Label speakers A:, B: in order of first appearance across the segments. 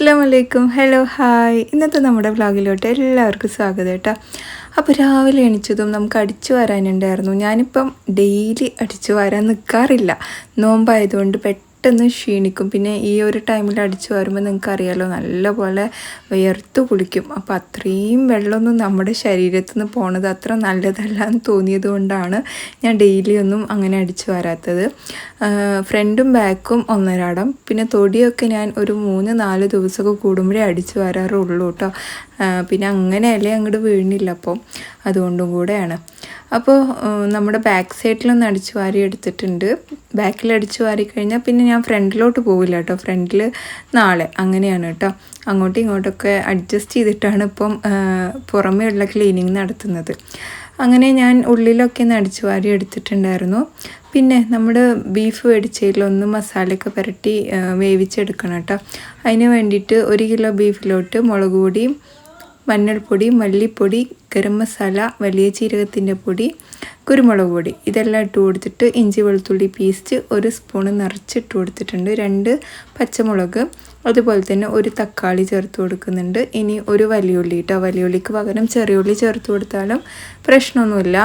A: അസ്സാം വലൈക്കും hello hi ഇന്നത്തെ നമ്മുടെ വ്ളോഗിലോട്ട് എല്ലാവർക്കും സ്വാഗതം കേട്ടോ. അപ്പോൾ രാവിലെ എണിച്ചതും നമുക്ക് അടിച്ചു വരാനുണ്ടായിരുന്നു. ഞാനിപ്പം ഡെയിലി അടിച്ചു വരാൻ നിൽക്കാറില്ല നോമ്പായതുകൊണ്ട് പെട്ടെന്ന് പെട്ടെന്ന് ക്ഷീണിക്കും. പിന്നെ ഈ ഒരു ടൈമിൽ അടിച്ചു വരുമ്പോൾ നിങ്ങൾക്ക് അറിയാലോ നല്ലപോലെ വിയർത്ത് കുളിക്കും. അപ്പോൾ അത്രയും വെള്ളമൊന്നും നമ്മുടെ ശരീരത്തിൽ നിന്ന് പോണത് അത്ര നല്ലതല്ല എന്ന് തോന്നിയത് കൊണ്ടാണ് ഞാൻ ഡെയിലി ഒന്നും അങ്ങനെ അടിച്ചു വരാത്തത്. ഫ്രണ്ടും ബാക്കും ഒന്നരാടം. പിന്നെ തൊടിയൊക്കെ ഞാൻ ഒരു മൂന്ന് നാല് ദിവസമൊക്കെ കൂടുമ്പോഴേ അടിച്ചു വരാറുള്ളൂ കേട്ടോ പിന്നെ അങ്ങനെ അങ്ങനെയല്ലേ അങ്ങോട്ട് വീഴുന്നില്ല അപ്പോൾ അതുകൊണ്ടും കൂടെയാണ്. അപ്പോൾ നമ്മുടെ ബാക്ക് സൈഡിലൊന്ന് അടിച്ചു വാരി എടുത്തിട്ടുണ്ട്. ബാക്കിൽ അടിച്ചു വാരി കഴിഞ്ഞാൽ പിന്നെ ഞാൻ ഫ്രണ്ടിലോട്ട് പോവില്ല കേട്ടോ. ഫ്രണ്ടിൽ നാളെ അങ്ങനെയാണ് കേട്ടോ. അങ്ങോട്ടും ഇങ്ങോട്ടൊക്കെ അഡ്ജസ്റ്റ് ചെയ്തിട്ടാണ് ഇപ്പം പുറമേ ഉള്ള ക്ലീനിങ് നടത്തുന്നത്. അങ്ങനെ ഞാൻ ഉള്ളിലൊക്കെ ഒന്ന് അടിച്ചു വാരി എടുത്തിട്ടുണ്ടായിരുന്നു. പിന്നെ നമ്മൾ ബീഫ് മേടിച്ചതിലൊന്ന് മസാലയൊക്കെ പുരട്ടി വേവിച്ചെടുക്കണം കേട്ടോ. അതിന് വേണ്ടിയിട്ട് ഒരു കിലോ ബീഫിലോട്ട് മുളക് പൊടിയും മഞ്ഞൾപ്പൊടി മല്ലിപ്പൊടി ഗരം മസാല വലിയ ജീരകത്തിന്റെ പൊടി കുരുമുളക് പൊടി. ഇതെല്ലാം ഇട്ട് കൊടുത്തിട്ട് ഇഞ്ചി വെളുത്തുള്ളി പേസ്റ്റ് ഒരു സ്പൂണ് നിറച്ചിട്ട് കൊടുത്തിട്ടുണ്ട്. രണ്ട് പച്ചമുളക് അതുപോലെ തന്നെ ഒരു തക്കാളി ചേർത്ത് കൊടുക്കുന്നുണ്ട്. ഇനി ഒരു വലിയുള്ളി കേട്ടോ വലിയുള്ളിക്ക് പകരം ചെറിയുള്ളി ചേർത്ത് കൊടുത്താലും പ്രശ്നമൊന്നുമില്ല.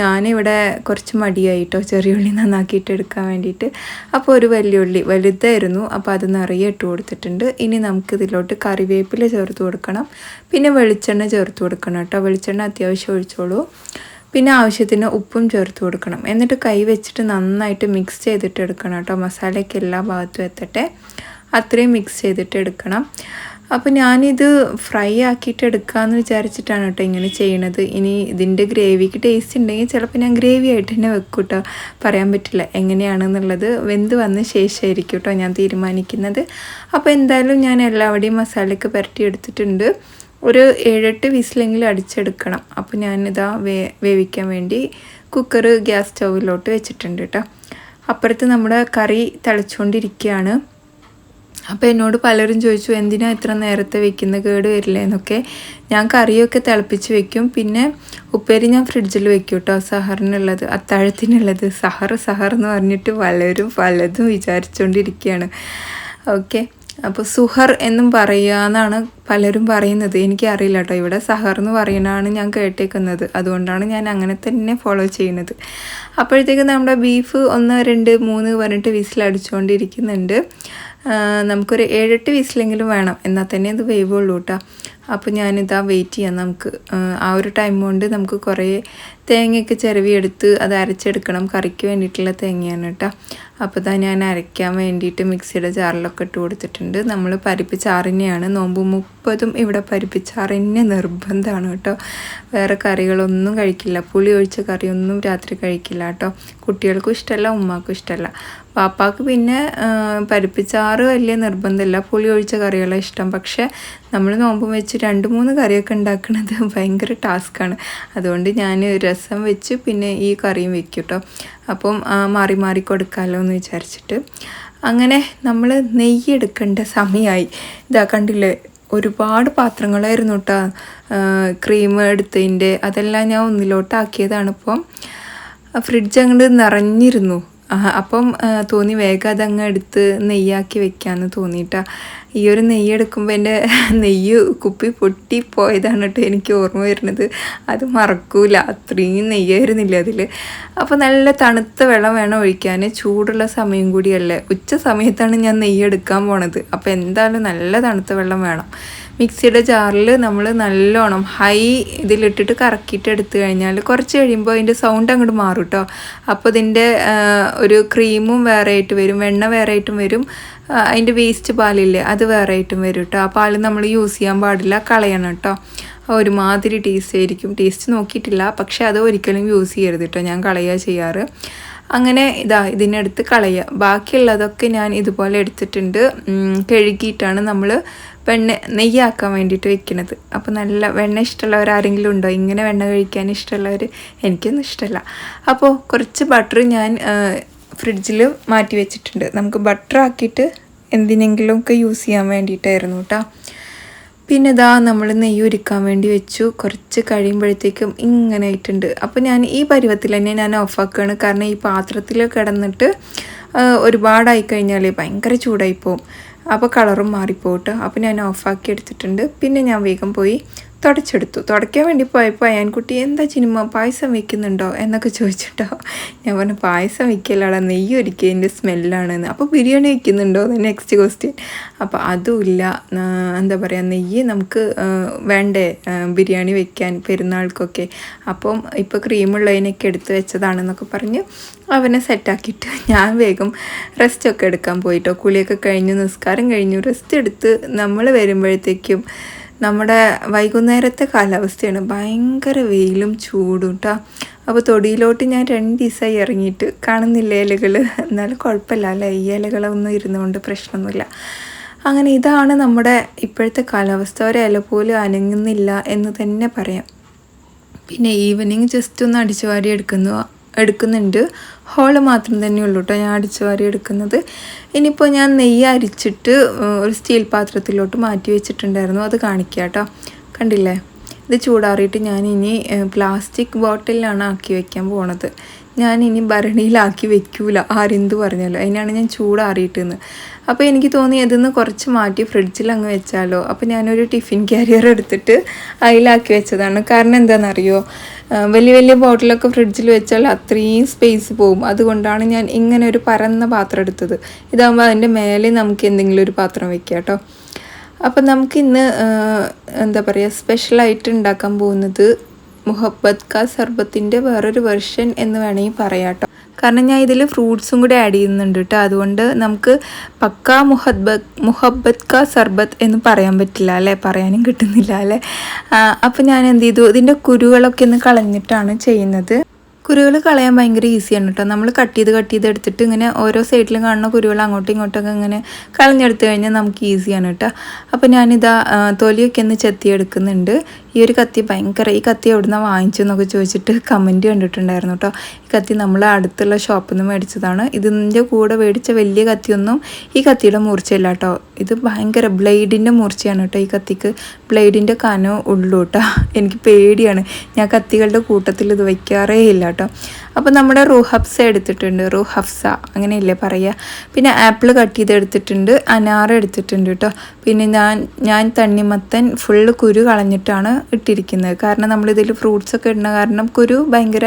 A: ഞാനിവിടെ കുറച്ച് മടിയായിട്ടോ ചെറിയ ഉള്ളി നന്നാക്കിയിട്ട് എടുക്കാൻ വേണ്ടിയിട്ട്. അപ്പോൾ ഒരു വലിയുള്ളി വലുതായിരുന്നു. അപ്പോൾ അത് നിറയെ ഇട്ട് കൊടുത്തിട്ടുണ്ട്. ഇനി നമുക്ക് ഇതിലോട്ട് കറിവേപ്പില ചേർത്ത് കൊടുക്കണം. പിന്നെ വെളിച്ചെണ്ണ ചേർത്ത് കൊടുക്കണം കേട്ടോ വെളിച്ചെണ്ണ അത്യാവശ്യം ഒഴിച്ചോളൂ. പിന്നെ ആവശ്യത്തിന് ഉപ്പും ചേർത്ത് കൊടുക്കണം. എന്നിട്ട് കൈ വെച്ചിട്ട് നന്നായിട്ട് മിക്സ് ചെയ്തിട്ട് എടുക്കണം കേട്ടോ മസാലയ്ക്ക് എല്ലാ ഭാഗത്തും എത്തട്ടെ. അത്രയും മിക്സ് ചെയ്തിട്ട് എടുക്കണം. അപ്പോൾ ഞാനിത് ഫ്രൈ ആക്കിയിട്ട് എടുക്കാമെന്ന് വിചാരിച്ചിട്ടാണ് കേട്ടോ ഇങ്ങനെ ചെയ്യണത്. ഇനി ഇതിന്റെ ഗ്രേവിക്ക് ടേസ്റ്റ് ഉണ്ടെങ്കിൽ ചിലപ്പോൾ ഞാൻ ഗ്രേവി ആയിട്ട് തന്നെ വെക്കും കേട്ടോ പറയാൻ പറ്റില്ല എങ്ങനെയാണെന്നുള്ളത്. വെന്ത് വന്ന ശേഷമായിരിക്കും കേട്ടോ ഞാൻ തീരുമാനിക്കുന്നത്. അപ്പോൾ എന്തായാലും ഞാൻ എല്ലാവരുടെയും മസാലയൊക്കെ പുരട്ടി എടുത്തിട്ടുണ്ട്. ഒരു ഏഴെട്ട് വിസിലെങ്കിലും അടിച്ചെടുക്കണം. അപ്പോൾ ഞാനിതാ വേ വേവിക്കാൻ വേണ്ടി കുക്കർ ഗ്യാസ് സ്റ്റൗവിലോട്ട് വെച്ചിട്ടുണ്ട് കേട്ടോ. അപ്പുറത്ത് നമ്മുടെ കറി തിളച്ചുകൊണ്ടിരിക്കുകയാണ് അപ്പോൾ എന്നോട് പലരും ചോദിച്ചു എന്തിനാ ഇത്ര നേരത്തെ വെക്കുന്ന കേട് വരില്ല? എന്നൊക്കെ. ഞാൻ കറിയൊക്കെ തിളപ്പിച്ച് വെക്കും. പിന്നെ ഉപ്പേരി ഞാൻ ഫ്രിഡ്ജിൽ വെക്കും കേട്ടോ സഹറിനുള്ളത് അത്താഴത്തിനുള്ളത്. സഹർ സഹർ എന്ന് പറഞ്ഞിട്ട് പലരും പലതും വിചാരിച്ചുകൊണ്ടിരിക്കുകയാണ് ഓക്കെ. അപ്പോൾ സുഹർ എന്നും പറയാന്നാണ് പലരും പറയുന്നത്. എനിക്കറിയില്ല കേട്ടോ ഇവിടെ സഹർ എന്ന് പറയുന്നതാണ് ഞാൻ കേട്ടേക്കുന്നത്. അതുകൊണ്ടാണ് ഞാൻ അങ്ങനെ തന്നെ ഫോളോ ചെയ്യുന്നത്. അപ്പോഴത്തേക്ക് നമ്മുടെ ബീഫ് ഒന്ന് രണ്ട് മൂന്ന് പറഞ്ഞിട്ട് വിസിലടിച്ചുകൊണ്ടിരിക്കുന്നുണ്ട് നമുക്കൊരു ഏഴെട്ട് വിസിലെങ്കിലും വേണം. എന്നാൽ തന്നെ അത് വേവുള്ളൂ കേട്ടോ. അപ്പോൾ ഞാനിതാ വെയിറ്റ് ചെയ്യാം. നമുക്ക് ആ ഒരു ടൈം കൊണ്ട് നമുക്ക് കുറേ തേങ്ങയൊക്കെ ചിരവിയെടുത്ത് അത് അരച്ചെടുക്കണം. കറിക്ക് വേണ്ടിയിട്ടുള്ള തേങ്ങയാണ് കേട്ടോ. അപ്പോൾ ഇതാ ഞാൻ അരയ്ക്കാൻ വേണ്ടിയിട്ട് മിക്സിയുടെ ചാറിലൊക്കെ ഇട്ട് കൊടുത്തിട്ടുണ്ട്. നമ്മൾ പരിപ്പ് ചാറിനെയാണ് നോമ്പ് മുപ്പതും ഇവിടെ പരിപ്പ് ചാറിനെ നിർബന്ധമാണ് കേട്ടോ. വേറെ കറികളൊന്നും കഴിക്കില്ല. പുളി ഒഴിച്ച കറിയൊന്നും രാത്രി കഴിക്കില്ല കേട്ടോ. കുട്ടികൾക്കും ഇഷ്ടമല്ല ഉമ്മാക്കും ഇഷ്ടമല്ല. പാപ്പാക്ക് പിന്നെ പരിപ്പിച്ചാറ് വലിയ നിർബന്ധമില്ല. പുളി ഒഴിച്ച കറികളാണ് ഇഷ്ടം. പക്ഷേ നമ്മൾ നോമ്പും വെച്ച് രണ്ട് മൂന്ന് കറിയൊക്കെ ഉണ്ടാക്കുന്നത് ഭയങ്കര ടാസ്ക്കാണ് അതുകൊണ്ട് ഞാൻ രസം വെച്ച് പിന്നെ ഈ കറിയും വെക്കും കേട്ടോ അപ്പം മാറി മാറി കൊടുക്കാമല്ലോ എന്ന് വിചാരിച്ചിട്ട്. അങ്ങനെ നമ്മൾ നെയ്യ് എടുക്കേണ്ട സമയമായി ഇതാ കണ്ടില്ലേ? ഒരുപാട് പാത്രങ്ങളായിരുന്നു കേട്ടോ. ക്രീം എടുത്തതിന്റെ. അതെല്ലാം ഞാൻ ഒന്നിലോട്ടാക്കിയതാണ് ഇപ്പം. ഫ്രിഡ്ജ് അങ്ങോട്ട് നിറഞ്ഞിരുന്നു. അപ്പം തോന്നി വേഗം അതങ്ങ് എടുത്ത് നെയ്യാക്കി വെക്കാമെന്ന് തോന്നിയിട്ടാ ഈ ഒരു നെയ്യ് എടുക്കുമ്പോൾ എന്റെ നെയ്യ് കുപ്പി പൊട്ടി പോയതാണ് കേട്ടോ എനിക്ക് ഓർമ്മ വരുന്നത്. അത് മറക്കൂല അത്രയും നെയ്യായിരുന്നില്ല അതിൽ അപ്പോൾ നല്ല തണുത്ത വെള്ളം വേണം ഒഴിക്കാൻ ചൂടുള്ള സമയം കൂടിയല്ലേ. ഉച്ച സമയത്താണ് ഞാൻ നെയ്യ് എടുക്കാൻ പോണത്. അപ്പോൾ എന്തായാലും നല്ല തണുത്ത വെള്ളം വേണം. മിക്സിയുടെ ജാറിൽ നമ്മൾ നല്ലോണം ഹൈ ഇതിലിട്ടിട്ട് കറക്കിയിട്ട് എടുത്തു കഴിഞ്ഞാൽ കുറച്ച് കഴിയുമ്പോൾ അതിന്റെ സൗണ്ട് അങ്ങോട്ട് മാറും കേട്ടോ അപ്പോൾ ഇതിന്റെ ഒരു ക്രീമും വേറെ ആയിട്ട് വരും വെണ്ണ വേറെ ആയിട്ടും വരും അതിന്റെ വേസ്റ്റ് പാലില്ലേ അത് വേറെ ആയിട്ടും വരും കേട്ടോ ആ പാൽ നമ്മൾ യൂസ് ചെയ്യാൻ പാടില്ല കളയണം കേട്ടോ ഒരുമാതിരി ടേസ്റ്റ് ആയിരിക്കും. ടേസ്റ്റ് നോക്കിയിട്ടില്ല പക്ഷേ അത് ഒരിക്കലും യൂസ് ചെയ്യരുത് കേട്ടോ ഞാൻ കളയുക ചെയ്യാറ്. അങ്ങനെ ഇതാ ഇതിനടുത്ത് കളയുക ബാക്കിയുള്ളതൊക്കെ ഞാൻ ഇതുപോലെ എടുത്തിട്ടുണ്ട്. കഴുകിയിട്ടാണ് നമ്മൾ വെണ്ണ നെയ്യാക്കാൻ വേണ്ടിയിട്ട് വെക്കുന്നത് അപ്പോൾ നല്ല വെണ്ണ ഇഷ്ടമുള്ളവർ ആരെങ്കിലും ഉണ്ടോ? ഇങ്ങനെ വെണ്ണ കഴിക്കാൻ ഇഷ്ടമുള്ളവർ എനിക്കൊന്നും ഇഷ്ടമല്ല. അപ്പോൾ കുറച്ച് ബട്ടർ ഞാൻ ഫ്രിഡ്ജിൽ മാറ്റി വെച്ചിട്ടുണ്ട്. നമുക്ക് ബട്ടർ ആക്കിയിട്ട് എന്തിനെങ്കിലുമൊക്കെ യൂസ് ചെയ്യാൻ വേണ്ടിയിട്ടായിരുന്നു കേട്ടോ പിന്നെ ഇതാ നമ്മൾ നെയ്യ് ഒരുക്കാൻ വേണ്ടി വെച്ചു. കുറച്ച് കഴിയുമ്പോഴത്തേക്കും ഇങ്ങനെ ആയിട്ടുണ്ട്. അപ്പോൾ ഞാൻ ഈ പരുവത്തിൽ തന്നെ ഞാൻ ഓഫാക്കുകയാണ് കാരണം ഈ പാത്രത്തിൽ കിടന്നിട്ട് ഒരുപാടായി കഴിഞ്ഞാൽ ഭയങ്കര ചൂടായി പോവും. അപ്പോൾ കളറും മാറിപ്പോട്ട്. അപ്പോൾ ഞാൻ ഓഫാക്കി എടുത്തിട്ടുണ്ട്. പിന്നെ ഞാൻ വേഗം പോയി തുടച്ചെടുത്തു. തുടയ്ക്കാൻ വേണ്ടി പോയപ്പോൾ അയാൻകുട്ടി എന്താ ചിനിമ പായസം വെക്കുന്നുണ്ടോ? എന്നൊക്കെ ചോദിച്ചിട്ടോ. ഞാൻ പറഞ്ഞു പായസം വെക്കലാടാ നെയ്യ് ഒരുക്കിയതിന്റെ സ്മെല്ലാണെന്ന്. അപ്പോൾ ബിരിയാണി വെക്കുന്നുണ്ടോ? നെക്സ്റ്റ് ക്വസ്റ്റ്യൻ അപ്പോൾ അതുമില്ല. എന്താ പറയുക നെയ്യ് നമുക്ക് വേണ്ടേ ബിരിയാണി വെക്കാൻ പെരുന്നാൾക്കൊക്കെ. അപ്പം ഇപ്പോൾ ക്രീമുള്ളതിനൊക്കെ എടുത്ത് വെച്ചതാണെന്നൊക്കെ പറഞ്ഞ് അവനെ സെറ്റാക്കിയിട്ട് ഞാൻ വേഗം റെസ്റ്റൊക്കെ എടുക്കാൻ പോയിട്ടോ. കുളിയൊക്കെ കഴിഞ്ഞ് നിസ്കാരം കഴിഞ്ഞു റെസ്റ്റ് എടുത്ത് നമ്മൾ വരുമ്പോഴത്തേക്കും നമ്മുടെ വൈകുന്നേരത്തെ കാലാവസ്ഥയാണ്. ഭയങ്കര വെയിലും ചൂടും കേട്ടോ അപ്പോൾ തൊടിയിലോട്ട് ഞാൻ രണ്ട് ദിവസമായി ഇറങ്ങിയിട്ട് കാണുന്നില്ല ഇലകൾ എന്നാലും കുഴപ്പമില്ല. അല്ലേ? ഈ ഇലകളൊന്നും ഇരുന്നുകൊണ്ട് പ്രശ്നമൊന്നുമില്ല. അങ്ങനെ ഇതാണ് നമ്മുടെ ഇപ്പോഴത്തെ കാലാവസ്ഥ. ഒരു ഇല പോലും അനങ്ങുന്നില്ല എന്ന് തന്നെ പറയാം. പിന്നെ ഈവനിങ് ജസ്റ്റ് ഒന്ന് അടിച്ചു വാരി എടുക്കുന്നു. എടുക്കുന്നുണ്ട്. ഹോൾ മാത്രം തന്നെയുള്ളൂ കേട്ടോ ഞാൻ അടിച്ചു വാരി എടുക്കുന്നത്. ഇനിയിപ്പോൾ ഞാൻ നെയ്യ് അരിച്ചിട്ട് ഒരു സ്റ്റീൽ പാത്രത്തിലോട്ട് മാറ്റി വെച്ചിട്ടുണ്ടായിരുന്നു. അത് കാണിക്കുക കേട്ടോ കണ്ടില്ലേ? ഇത് ചൂടാറിയിട്ട് ഞാൻ ഇനി പ്ലാസ്റ്റിക് ബോട്ടിലാണ് ആക്കി വയ്ക്കാൻ പോണത്. ഞാൻ ഇനി ഭരണിയിലാക്കി വെക്കൂല. ആരെന്ത് പറഞ്ഞല്ലോ അതിനാണ് ഞാൻ ചൂടാറിയിട്ടെന്ന്. അപ്പോൾ എനിക്ക് തോന്നി അതിന്ന് കുറച്ച് മാറ്റി ഫ്രിഡ്ജിൽ അങ്ങ് വെച്ചാലോ. അപ്പോൾ ഞാനൊരു ടിഫിൻ ക്യാരിയർ എടുത്തിട്ട് അതിലാക്കി വെച്ചതാണ്. കാരണം എന്താണെന്നറിയോ വലിയ വലിയ ബോട്ടിലൊക്കെ ഫ്രിഡ്ജിൽ വെച്ചാൽ അത്രയും സ്പേസ് പോകും. അതുകൊണ്ടാണ് ഞാൻ ഇങ്ങനെ ഒരു പരന്ന പാത്രം എടുത്തത്. ഇതാകുമ്പോൾ അതിന്റെ മേലെ നമുക്ക് എന്തെങ്കിലും ഒരു പാത്രം വെക്കാം കേട്ടോ. അപ്പം നമുക്കിന്ന് എന്താ പറയുക സ്പെഷ്യലായിട്ട് ഉണ്ടാക്കാൻ പോകുന്നത് മുഹബത് കാ സർബത്തിന്റെ വേറൊരു വെർഷൻ എന്ന് വേണമെങ്കിൽ പറയാം കാരണം ഞാൻ ഇതിൽ ഫ്രൂട്ട്സും കൂടി ആഡ് ചെയ്യുന്നുണ്ട് കേട്ടോ അതുകൊണ്ട് നമുക്ക് പക്ക മുഹബത്ത് മുഹബത്ത് കാ സർബത്ത് എന്ന് പറയാൻ പറ്റില്ല അല്ലേ? പറയാനും കിട്ടുന്നില്ല അല്ലേ? അപ്പോൾ ഞാൻ എന്ത് ചെയ്തു? ഇതിന്റെ കുരുകളൊക്കെ ഒന്ന് കളഞ്ഞിട്ടാണ് ചെയ്യുന്നത്. കുരുകൾ കളയാൻ ഭയങ്കര ഈസിയാണ് കേട്ടോ നമ്മൾ കട്ട് ചെയ്ത് കട്ട് ചെയ്ത് എടുത്തിട്ട് ഇങ്ങനെ ഓരോ സൈഡിലും കാണുന്ന കുരുകൾ അങ്ങോട്ടും ഇങ്ങോട്ടൊക്കെ ഇങ്ങനെ കളഞ്ഞെടുത്ത് കഴിഞ്ഞാൽ നമുക്ക് ഈസിയാണ് കേട്ടോ അപ്പോൾ ഞാനിതാ തൊലിയൊക്കെ ഒന്ന് ചെത്തിയെടുക്കുന്നുണ്ട്. ഈ ഒരു കത്തി ഭയങ്കര ഈ കത്തി എവിടുന്ന വാങ്ങിച്ചു എന്നൊക്കെ ചോദിച്ചിട്ട് കമന്റ് കണ്ടിട്ടുണ്ടായിരുന്നു കേട്ടോ ഈ കത്തി നമ്മൾ അടുത്തുള്ള ഷോപ്പിൽ നിന്ന് മേടിച്ചതാണ്. ഇതിന്റെ കൂടെ മേടിച്ച വലിയ കത്തിയൊന്നും ഈ കത്തിയുടെ മൂർച്ചയില്ല കേട്ടോ ഇത് ഭയങ്കര ബ്ലേഡിന്റെ മൂർച്ചയാണ് കേട്ടോ ഈ കത്തിക്ക്. ബ്ലേഡിന്റെ കനം ഉള്ളൂ കേട്ടോ എനിക്ക് പേടിയാണ്. ഞാൻ കത്തികളുടെ കൂട്ടത്തിൽ ഇത് വയ്ക്കാറേ ഇല്ല കേട്ടോ അപ്പോൾ നമ്മുടെ റൂഹബ്സ എടുത്തിട്ടുണ്ട് റൂഹഫ്സ അങ്ങനെയല്ലേ പറയുക പിന്നെ ആപ്പിൾ കട്ട് ചെയ്ത് എടുത്തിട്ടുണ്ട് അനാർ എടുത്തിട്ടുണ്ട് കേട്ടോ പിന്നെ ഞാൻ ഞാൻ തണ്ണിമത്തൻ ഫുള്ള് കുരു കളഞ്ഞിട്ടാണ് ഇട്ടിരിക്കുന്നത്. കാരണം നമ്മളിതിൽ ഫ്രൂട്ട്സൊക്കെ ഇടുന്ന കാരണം കുരു ഭയങ്കര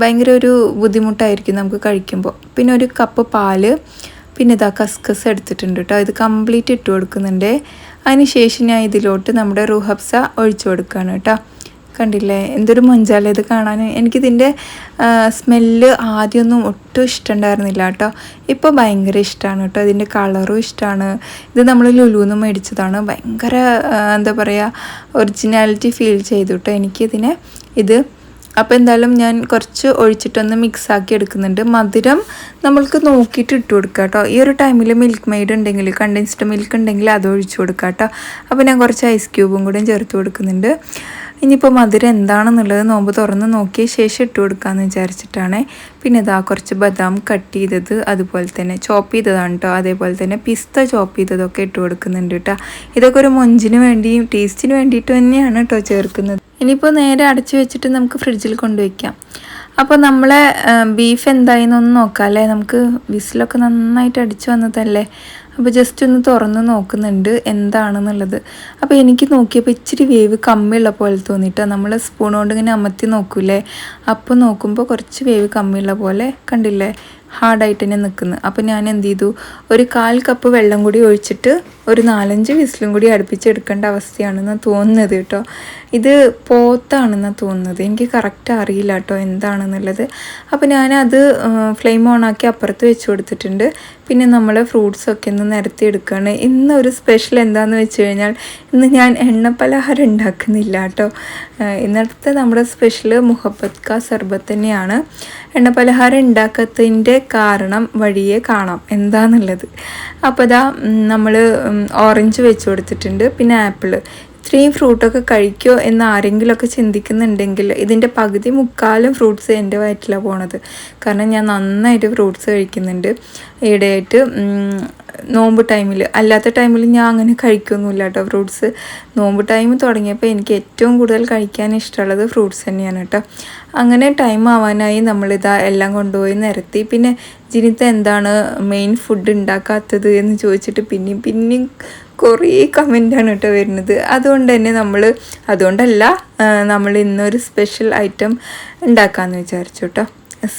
A: ഭയങ്കര ഒരു ബുദ്ധിമുട്ടായിരിക്കും നമുക്ക് കഴിക്കുമ്പോൾ പിന്നെ ഒരു കപ്പ് പാൽ പിന്നെ ഇതാ കസ്കസ് എടുത്തിട്ടുണ്ട് കേട്ടോ ഇത് കംപ്ലീറ്റ് ഇട്ട് കൊടുക്കുന്നുണ്ട്. അതിന് ശേഷം ഞാൻ ഇതിലോട്ട് നമ്മുടെ റൂഹബ്സ ഒഴിച്ചു കൊടുക്കുകയാണ് കേട്ടോ കണ്ടില്ലേ? എന്തൊരു മൊഞ്ചാലേ ഇത് കാണാൻ. എനിക്കിതിന്റെ സ്മെല്ല് ആദ്യമൊന്നും ഒട്ടും ഇഷ്ടമുണ്ടായിരുന്നില്ല കേട്ടോ. ഇപ്പോൾ ഭയങ്കര ഇഷ്ടമാണ് കേട്ടോ. ഇതിന്റെ കളറും ഇഷ്ടമാണ് ഇത് നമ്മൾ ലുലുന്ന് മേടിച്ചതാണ്. ഭയങ്കര എന്താ പറയുക ഒറിജിനാലിറ്റി ഫീൽ ചെയ്തു കേട്ടോ എനിക്കിതിനെ. ഇത് അപ്പോൾ എന്തായാലും ഞാൻ കുറച്ച് ഒഴിച്ചിട്ടൊന്ന് മിക്സാക്കി എടുക്കുന്നുണ്ട്. മധുരം നമ്മൾക്ക് നോക്കിയിട്ട് ഇട്ട് കൊടുക്കുക കേട്ടോ. ഈ ഒരു ടൈമിൽ മിൽക്ക് മെയ്ഡ് ഉണ്ടെങ്കിൽ കണ്ടൻസ്ഡ് മിൽക്ക് ഉണ്ടെങ്കിൽ അത് ഒഴിച്ചു കൊടുക്കുക കേട്ടോ. അപ്പോൾ ഞാൻ കുറച്ച് ഐസ് ക്യൂബും കൂടെ ചേർത്ത് കൊടുക്കുന്നുണ്ട്. ഇനിയിപ്പോൾ മധുരം എന്താണെന്നുള്ളത് നോമ്പ് തുറന്ന് നോക്കിയ ശേഷം ഇട്ട് കൊടുക്കാമെന്ന് വിചാരിച്ചിട്ടാണ്. പിന്നെ ഇതാ കുറച്ച് ബദാം കട്ട് ചെയ്തത് അതുപോലെ തന്നെ ചോപ്പ് ചെയ്തതാണ് കേട്ടോ അതേപോലെ തന്നെ പിസ്ത ചോപ്പ് ചെയ്തതൊക്കെ ഇട്ട് കൊടുക്കുന്നുണ്ട് കേട്ടോ ഇതൊക്കെ ഒരു മൊഞ്ചിന് വേണ്ടിയും ടേസ്റ്റിന് വേണ്ടിയിട്ട് തന്നെയാണ് കേട്ടോ ചേർക്കുന്നത്. ഇനിയിപ്പോൾ നേരെ അടച്ചു വെച്ചിട്ട് നമുക്ക് ഫ്രിഡ്ജിൽ കൊണ്ടുവയ്ക്കാം. അപ്പോൾ നമ്മളെ ബീഫ് എന്തായെന്നൊന്ന് നോക്കാം അല്ലേ നമുക്ക് വിസിലൊക്കെ നന്നായിട്ട് അടിച്ചു വന്നതല്ലേ? അപ്പോൾ ജസ്റ്റ് ഒന്ന് തുറന്ന് നോക്കുന്നുണ്ട് എന്താണെന്നുള്ളത്. അപ്പോൾ എനിക്ക് നോക്കിയപ്പോൾ ഇച്ചിരി വേവ് കമ്മിയുള്ള പോലെ തോന്നിയിട്ടോ നമ്മൾ സ്പൂൺ കൊണ്ട് ഇങ്ങനെ അമർത്തി നോക്കൂലേ അപ്പോൾ നോക്കുമ്പോൾ കുറച്ച് വേവ് കമ്മിയുള്ള പോലെ കണ്ടില്ലേ? ഹാർഡായിട്ട് തന്നെ നിൽക്കുന്നത് അപ്പോൾ ഞാൻ എന്ത് ചെയ്തു? ഒരു കാൽ കപ്പ് വെള്ളം കൂടി ഒഴിച്ചിട്ട് ഒരു നാലഞ്ച് വിസിലും കൂടി അടുപ്പിച്ചെടുക്കേണ്ട അവസ്ഥയാണെന്ന് തോന്നുന്നത് കേട്ടോ. ഇത് പോത്താണെന്ന് തോന്നുന്നത്. എനിക്ക് കറക്റ്റ് അറിയില്ല കേട്ടോ എന്താണെന്നുള്ളത്. അപ്പോൾ ഞാനത് ഫ്ലെയിം ഓൺ ആക്കി അപ്പുറത്ത് വെച്ച് കൊടുത്തിട്ടുണ്ട്. പിന്നെ നമ്മൾ ഫ്രൂട്ട്സൊക്കെ ഒന്ന് നിരത്തി എടുക്കുകയാണ് ഇന്ന് ഒരു സ്പെഷ്യൽ എന്താണെന്ന് വെച്ച് കഴിഞ്ഞാൽ ഇന്ന് ഞാൻ എണ്ണ പലഹാരം ഉണ്ടാക്കുന്നില്ല കേട്ടോ. ഇന്നത്തെ നമ്മുടെ സ്പെഷ്യൽ മുഹബത്ത് കാ സർബത്ത് തന്നെയാണ്. എണ്ണ പലഹാരം ഉണ്ടാക്കത്തിന്റെ കാരണം വഴിയെ കാണാം. എന്താണെന്നുള്ളത് അപ്പോൾ ഇതാ നമ്മൾ ഓറഞ്ച് വെച്ച് കൊടുത്തിട്ടുണ്ട്. പിന്നെ ആപ്പിൾ ഇത്രയും ഫ്രൂട്ടൊക്കെ കഴിക്കുമോ എന്ന് ആരെങ്കിലുമൊക്കെ ചിന്തിക്കുന്നുണ്ടെങ്കിൽ ഇതിന്റെ പകുതി മുക്കാലും ഫ്രൂട്ട്സ് എന്റെ വയറ്റിലാണ് പോണത്. കാരണം ഞാൻ നന്നായിട്ട് ഫ്രൂട്ട്സ് കഴിക്കുന്നുണ്ട്. ഇടയായിട്ട് നോമ്പ് ടൈമിൽ അല്ലാത്ത ടൈമിൽ ഞാൻ അങ്ങനെ കഴിക്കൊന്നുമില്ല കേട്ടോ ഫ്രൂട്ട്സ്. നോമ്പ് ടൈം തുടങ്ങിയപ്പോൾ എനിക്ക് ഏറ്റവും കൂടുതൽ കഴിക്കാൻ ഇഷ്ടമുള്ളത് ഫ്രൂട്ട്സ് തന്നെയാണ് കേട്ടോ. അങ്ങനെ ടൈം ആവാനായി നമ്മളിതാ എല്ലാം കൊണ്ടുപോയി നിരത്തി. പിന്നെ ജിനിത്ത എന്താണ് മെയിൻ ഫുഡ് ഉണ്ടാക്കാത്തത് എന്ന് ചോദിച്ചിട്ട് പിന്നെയും പിന്നെയും കുറേ കമന്റാണ് കേട്ടോ വരുന്നത്. അതുകൊണ്ട് തന്നെ നമ്മൾ അതുകൊണ്ടല്ല നമ്മൾ ഇന്നൊരു സ്പെഷ്യൽ ഐറ്റം ഉണ്ടാക്കാമെന്ന് വിചാരിച്ചു കേട്ടോ.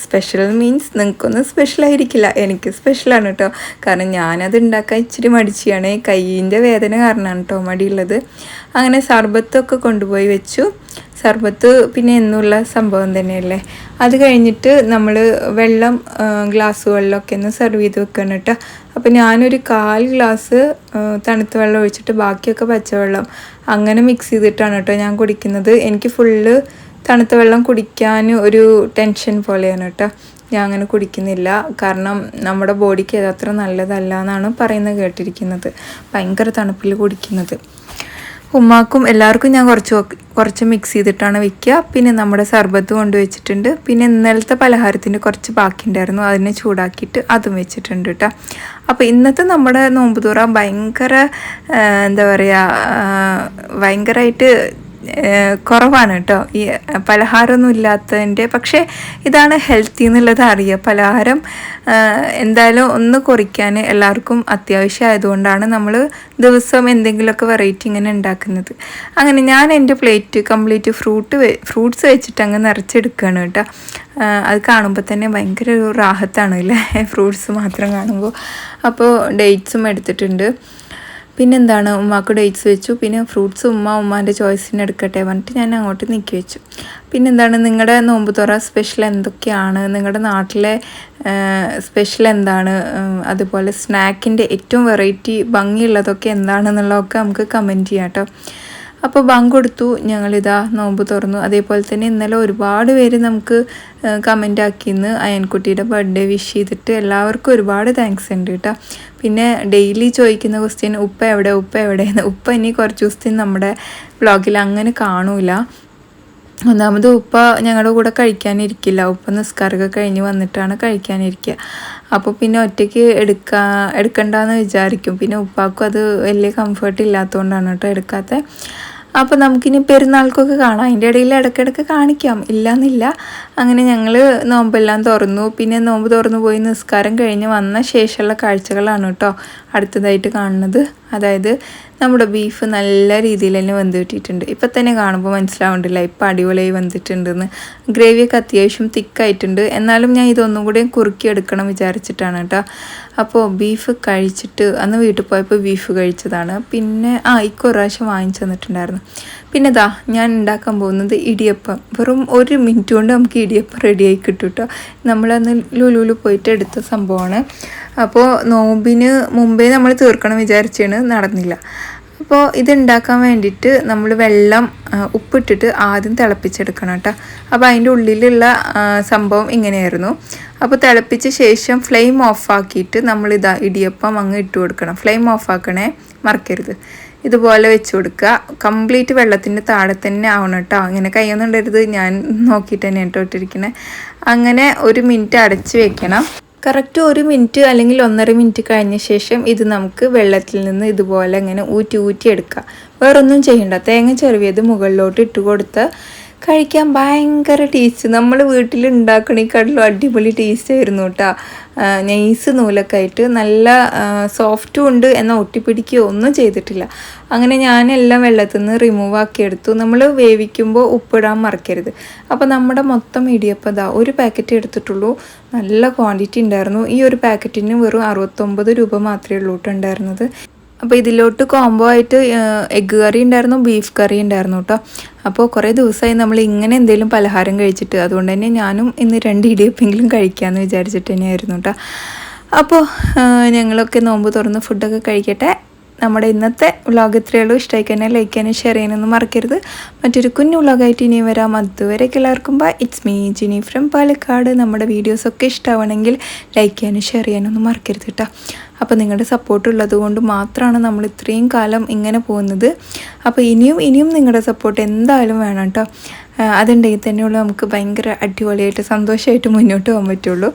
A: സ്പെഷ്യൽ മീൻസ് നിങ്ങൾക്കൊന്നും സ്പെഷ്യൽ ആയിരിക്കില്ല. എനിക്ക് സ്പെഷ്യലാണ് കേട്ടോ കാരണം ഞാനത് ഉണ്ടാക്കാൻ ഇച്ചിരി മടിച്ചാണ് കയ്യിന്റെ വേദന കാരണമാണ് കേട്ടോ മടിയുള്ളത്. അങ്ങനെ സർബത്തൊക്കെ കൊണ്ടുപോയി വെച്ചു. സർബത്ത് പിന്നെ എന്നുള്ള സംഭവം തന്നെയല്ലേ? അത് കഴിഞ്ഞിട്ട് നമ്മൾ വെള്ളം ഗ്ലാസ് വെള്ളമൊക്കെ ഒന്ന് സെർവ് ചെയ്ത് വെക്കണം കേട്ടോ അപ്പോൾ ഞാനൊരു കാൽ ഗ്ലാസ് തണുത്ത വെള്ളം ഒഴിച്ചിട്ട് ബാക്കിയൊക്കെ പച്ചവെള്ളം അങ്ങനെ മിക്സ് ചെയ്തിട്ടാണ് കേട്ടോ ഞാൻ കുടിക്കുന്നത്. എനിക്ക് ഫുള്ള് തണുത്ത വെള്ളം കുടിക്കാൻ ഒരു ടെൻഷൻ പോലെയാണ് കേട്ടോ. ഞാൻ അങ്ങനെ കുടിക്കുന്നില്ല. കാരണം നമ്മുടെ ബോഡിക്ക് അത് നല്ലതല്ല എന്നാണ് പറയുന്നത് കേട്ടിരിക്കുന്നത്. ഭയങ്കര തണുപ്പിൽ കുടിക്കുന്നത്. ഉമ്മാക്കും എല്ലാവർക്കും ഞാൻ കുറച്ച് കുറച്ച് മിക്സ് ചെയ്തിട്ടാണ് വെക്കുക. പിന്നെ നമ്മുടെ സർബത്ത് കൊണ്ടുവച്ചിട്ടുണ്ട് പിന്നെ ഇന്നലത്തെ പലഹാരത്തിന്റെ കുറച്ച് ബാക്കിയുണ്ടായിരുന്നു. അതിനെ ചൂടാക്കിയിട്ട് അതും വെച്ചിട്ടുണ്ട് കേട്ടോ. അപ്പോൾ ഇന്നത്തെ നമ്മുടെ നോമ്പ് തുറ ഭയങ്കര എന്താ പറയുക ഭയങ്കരമായിട്ട് കുറവാണ് കേട്ടോ. ഈ പലഹാരമൊന്നും ഇല്ലാത്തതിന്റെ പക്ഷേ ഇതാണ് ഹെൽത്തി എന്നുള്ളത് അറിയുക. പലഹാരം എന്തായാലും ഒന്ന് കുറിക്കാൻ എല്ലാവർക്കും അത്യാവശ്യം ആയതുകൊണ്ടാണ് നമ്മൾ ദിവസം എന്തെങ്കിലുമൊക്കെ വെറൈറ്റി ഇങ്ങനെ ഉണ്ടാക്കുന്നത്. അങ്ങനെ ഞാൻ എന്റെ പ്ലേറ്റ് കംപ്ലീറ്റ് ഫ്രൂട്ട് ഫ്രൂട്ട്സ് വെച്ചിട്ട് അങ്ങ് നിറച്ചെടുക്കുകയാണ് കേട്ടോ. അത് കാണുമ്പോൾ തന്നെ ഭയങ്കര ഒരു റാഹത്താണ് അല്ലേ? ഫ്രൂട്ട്സ് മാത്രം കാണുമ്പോൾ. അപ്പോൾ ഡേറ്റ്സും എടുത്തിട്ടുണ്ട്. പിന്നെന്താണ് ഉമ്മാക്ക് ഡേറ്റ്സ് വെച്ചു. പിന്നെ ഫ്രൂട്ട്സ് ഉമ്മ ഉമ്മാന്റെ ചോയ്സിന് എടുക്കട്ടെ പറഞ്ഞിട്ട് ഞാൻ അങ്ങോട്ട് നീക്കി വെച്ചു. പിന്നെന്താണ് നിങ്ങളുടെ നോമ്പ് തുറ സ്പെഷ്യൽ എന്തൊക്കെയാണ്? നിങ്ങളുടെ നാട്ടിലെ സ്പെഷ്യൽ എന്താണ്? അതുപോലെ സ്നാക്കിന്റെ ഏറ്റവും വെറൈറ്റി ഭംഗിയുള്ളതൊക്കെ എന്താണെന്നുള്ളതൊക്കെ നമുക്ക് കമന്റ് ചെയ്യാം കേട്ടോ അപ്പോൾ ബാങ്ക് കൊടുത്തു. ഞങ്ങളിതാ നോമ്പ് തുറന്നു. അതേപോലെ തന്നെ ഇന്നലെ ഒരുപാട് പേര് നമുക്ക് കമന്റ് ആക്കിന്ന് അയൻകുട്ടിയുടെ ബർത്ത്ഡേ വിഷ് ചെയ്തിട്ട് എല്ലാവർക്കും ഒരുപാട് താങ്ക്സ് ഉണ്ട് കേട്ടോ. പിന്നെ ഡെയിലി ചോദിക്കുന്ന ക്വസ്റ്റ്യൻ ഉപ്പ എവിടെ? ഉപ്പ എവിടെയെന്ന് ഉപ്പ ഇനി കുറച്ച് ദിവസത്തിന് നമ്മുടെ വ്ളോഗിൽ അങ്ങനെ കാണൂല. ഒന്നാമത് ഉപ്പ ഞങ്ങളുടെ കൂടെ കഴിക്കാനിരിക്കില്ല. ഉപ്പ നിസ്കാരമൊക്കെ കഴിഞ്ഞ് വന്നിട്ടാണ് കഴിക്കാനിരിക്കുക. അപ്പോൾ പിന്നെ ഒറ്റയ്ക്ക് എടുക്കാ എടുക്കണ്ടെന്ന് വിചാരിക്കും. പിന്നെ ഉപ്പാക്കും അത് വലിയ കംഫർട്ട് ഇല്ലാത്തതുകൊണ്ടാണ് കേട്ടോ എടുക്കാത്തത്. അപ്പോൾ നമുക്കിനി പെരുന്നാൾക്കൊക്കെ കാണാം. അതിന്റെ ഇടയിൽ ഇടയ്ക്കിടയ്ക്ക് കാണിക്കാം. ഇല്ലയെന്നില്ല അങ്ങനെ ഞങ്ങൾ നോമ്പെല്ലാം തുറന്നു. പിന്നെ നോമ്പ് തുറന്നു പോയി നിസ്കാരം കഴിഞ്ഞ് വന്ന ശേഷമുള്ള കാഴ്ചകളാണ് കേട്ടോ അടുത്തതായിട്ട് കാണുന്നത്. അതായത് നമ്മുടെ ബീഫ് നല്ല രീതിയിൽ തന്നെ വെന്ത് കിട്ടിയിട്ടുണ്ട്. ഇപ്പം തന്നെ കാണുമ്പോൾ മനസ്സിലാവുന്നില്ല ഇപ്പം അടിപൊളിയായി വെന്തിട്ടുണ്ടെന്ന്. ഗ്രേവിയൊക്കെ അത്യാവശ്യം തിക്കായിട്ടുണ്ട്. എന്നാലും ഞാൻ ഇതൊന്നും കൂടി കുറുക്കി എടുക്കണം വിചാരിച്ചിട്ടാണ് കേട്ടോ. അപ്പോൾ ബീഫ് കഴിച്ചിട്ട് അന്ന് വീട്ടിൽ പോയപ്പോൾ ബീഫ് കഴിച്ചതാണ്. പിന്നെ ആ ഇക്കൊരാവശ്യം വാങ്ങിച്ചു തന്നിട്ടുണ്ടായിരുന്നു. പിന്നെ ദാ ഞാൻ ഉണ്ടാക്കാൻ പോകുന്നത് ഇടിയപ്പം. വെറും ഒരു മിനിറ്റ് കൊണ്ട് നമുക്ക് ഇടിയപ്പം റെഡിയായി കിട്ടും കേട്ടോ നമ്മളന്ന് ലുലുലു പോയിട്ട് എടുത്ത സംഭവമാണ്. അപ്പോൾ നോമ്പിന് മുമ്പേ നമ്മൾ തീർക്കണം വിചാരിച്ചാണ് നടന്നില്ല. അപ്പോൾ ഇത് ഉണ്ടാക്കാൻ വേണ്ടിയിട്ട് നമ്മൾ വെള്ളം ഉപ്പിട്ടിട്ട് ആദ്യം തിളപ്പിച്ചെടുക്കണം കേട്ടോ അപ്പോൾ അതിന്റെ ഉള്ളിലുള്ള സംഭവം ഇങ്ങനെയായിരുന്നു. അപ്പോൾ തിളപ്പിച്ച ശേഷം ഫ്ലെയിം ഓഫാക്കിയിട്ട് ഇതാ ഇടിയപ്പം അങ്ങ് ഇട്ട് കൊടുക്കണം. ഫ്ലെയിം ഓഫാക്കണേ മറക്കരുത്. ഇതുപോലെ വെച്ച് കൊടുക്കുക. കംപ്ലീറ്റ് വെള്ളത്തിന്റെ താഴെ തന്നെ ആവണം കേട്ടോ. അങ്ങനെ കൈയൊന്നും ഞാൻ നോക്കിയിട്ട് തന്നെ കേട്ടോ ഇട്ടിരിക്കണേ. അങ്ങനെ ഒരു മിനിറ്റ് അടച്ച് വെക്കണം. കറക്റ്റ് ഒരു മിനിറ്റ് അല്ലെങ്കിൽ ഒന്നര മിനിറ്റ് കഴിഞ്ഞ ശേഷം ഇത് നമുക്ക് വെള്ളത്തിൽ നിന്ന് ഇതുപോലെ ഇങ്ങനെ ഊറ്റി ഊറ്റി എടുക്കാം. വേറൊന്നും ചെയ്യണ്ട. തേങ്ങ ചെറുവിയത് മുകളിലോട്ട് ഇട്ട് കൊടുത്ത് കഴിക്കാൻ ഭയങ്കര ടേസ്റ്റ്. നമ്മൾ വീട്ടിൽ ഉണ്ടാക്കണേക്കാട്ടിലും അടിപൊളി ടേസ്റ്റ് ആയിരുന്നു കേട്ടോ നെയ്സ് നൂലൊക്കെ ആയിട്ട് നല്ല സോഫ്റ്റും ഉണ്ട് എന്നാൽ ഒട്ടിപ്പിടിക്കുകയോ ഒന്നും ചെയ്തിട്ടില്ല. അങ്ങനെ ഞാനെല്ലാം വെള്ളത്തിൽ നിന്ന് റിമൂവ് ആക്കി എടുത്തു. നമ്മൾ വേവിക്കുമ്പോൾ ഉപ്പിടാൻ മറക്കരുത്. അപ്പോൾ നമ്മുടെ മൊത്തം ഇടിയപ്പം ഇതാ ഒരു പാക്കറ്റ് എടുത്തിട്ടുള്ളൂ. നല്ല ക്വാണ്ടിറ്റി ഉണ്ടായിരുന്നു. ഈ ഒരു പാക്കറ്റിന് വെറും അറുപത്തൊമ്പത് രൂപ മാത്രമേ ഉള്ളൂ ഉണ്ടായിരുന്നത്. അപ്പോൾ ഇതിലോട്ട് കോംബോ ആയിട്ട് എഗ്ഗ് കറി ഉണ്ടായിരുന്നു ബീഫ് കറി ഉണ്ടായിരുന്നു കേട്ടോ അപ്പോൾ കുറേ ദിവസമായി നമ്മൾ ഇങ്ങനെ എന്തെങ്കിലും പലഹാരം കഴിച്ചിട്ട് അതുകൊണ്ട് തന്നെ ഞാനും ഇന്ന് രണ്ട് ഇടിയപ്പെങ്കിലും കഴിക്കാമെന്ന് വിചാരിച്ചിട്ട് തന്നെയായിരുന്നു കേട്ടോ അപ്പോൾ ഞങ്ങളൊക്കെ നോമ്പ് തുറന്ന് ഫുഡൊക്കെ കഴിക്കട്ടെ. നമ്മുടെ ഇന്നത്തെ വ്ളോഗ് ഇത്രയേ ഉള്ളൂ. തന്നെ ലൈക്ക് ചെയ്യാനും ഷെയർ ചെയ്യാനൊന്നും മറക്കരുത്. മറ്റൊരു കുഞ്ഞു വ്ളോഗായിട്ട് ഇനിയും വരാം. അതുവരെയൊക്കെ എല്ലാവർക്കും bye it's me Jini from Palakkad. നമ്മുടെ വീഡിയോസൊക്കെ ഇഷ്ടമാണെങ്കിൽ ലൈക്ക് ചെയ്യാനും ഷെയർ ചെയ്യാനൊന്നും മറക്കരുത് കേട്ടോ അപ്പോൾ നിങ്ങളുടെ സപ്പോർട്ട് ഉള്ളത് കൊണ്ട് മാത്രമാണ് നമ്മൾ ഇത്രയും കാലം ഇങ്ങനെ പോകുന്നത്. അപ്പോൾ ഇനിയും ഇനിയും നിങ്ങളുടെ സപ്പോർട്ട് എന്തായാലും വേണം കേട്ടോ അതുണ്ടെങ്കിൽ തന്നെയുള്ളു നമുക്ക് ഭയങ്കര അടിപൊളിയായിട്ട് സന്തോഷമായിട്ട് മുന്നോട്ട് പോകാൻ പറ്റുള്ളൂ.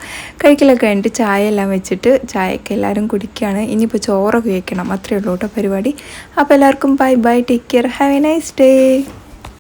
A: കഴിക്കലൊക്കെ കഴിഞ്ഞിട്ട് ചായ എല്ലാം വെച്ചിട്ട് ചായയൊക്കെ എല്ലാവരും കുടിക്കുകയാണ്. ഇനിയിപ്പോൾ ചോറൊക്കെ വയ്ക്കണം അത്രയേ ഉള്ളൂ കേട്ടോ പരിപാടി. അപ്പോൾ എല്ലാവർക്കും bye bye take care have a nice day